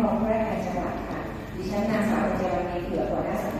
รองแพทย์จังหวัดค่ะ ดิฉันนางสาวจารีเถื่อหัวหน้า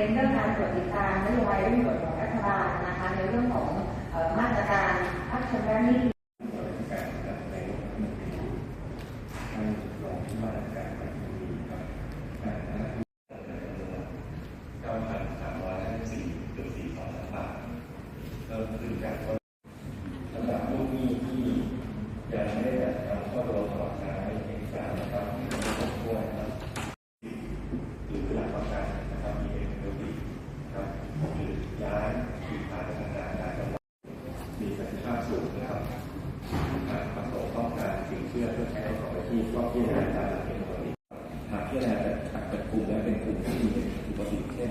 เป็นเรื่องการตรวจติดตามนโยบายเร่งด่วนของรัฐบาลนะคะในเรื่องของมาตรการพักชำระหนี้ื่อเพื่อใช้ประกองที่ก็พิจารณาตามหลักเป็นปกติหากพิจารณาจากจากลุ่มและเป็นกลุ่มที่มีอุปสรรคเช่น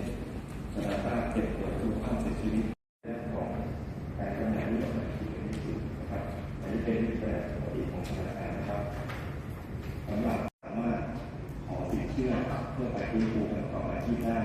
สถานภาพเจ็บป่วยคุณภามเสียชีวิตและของของการทำงานที่ออกมาถือเป็นสิ่งนะครับอันนี้เป็นแบบปกติของธนาคารนะครับสำหรับสามารถขอสินเชื่อเพื่อไปฟื้นฟูการประกอบอาชีพได้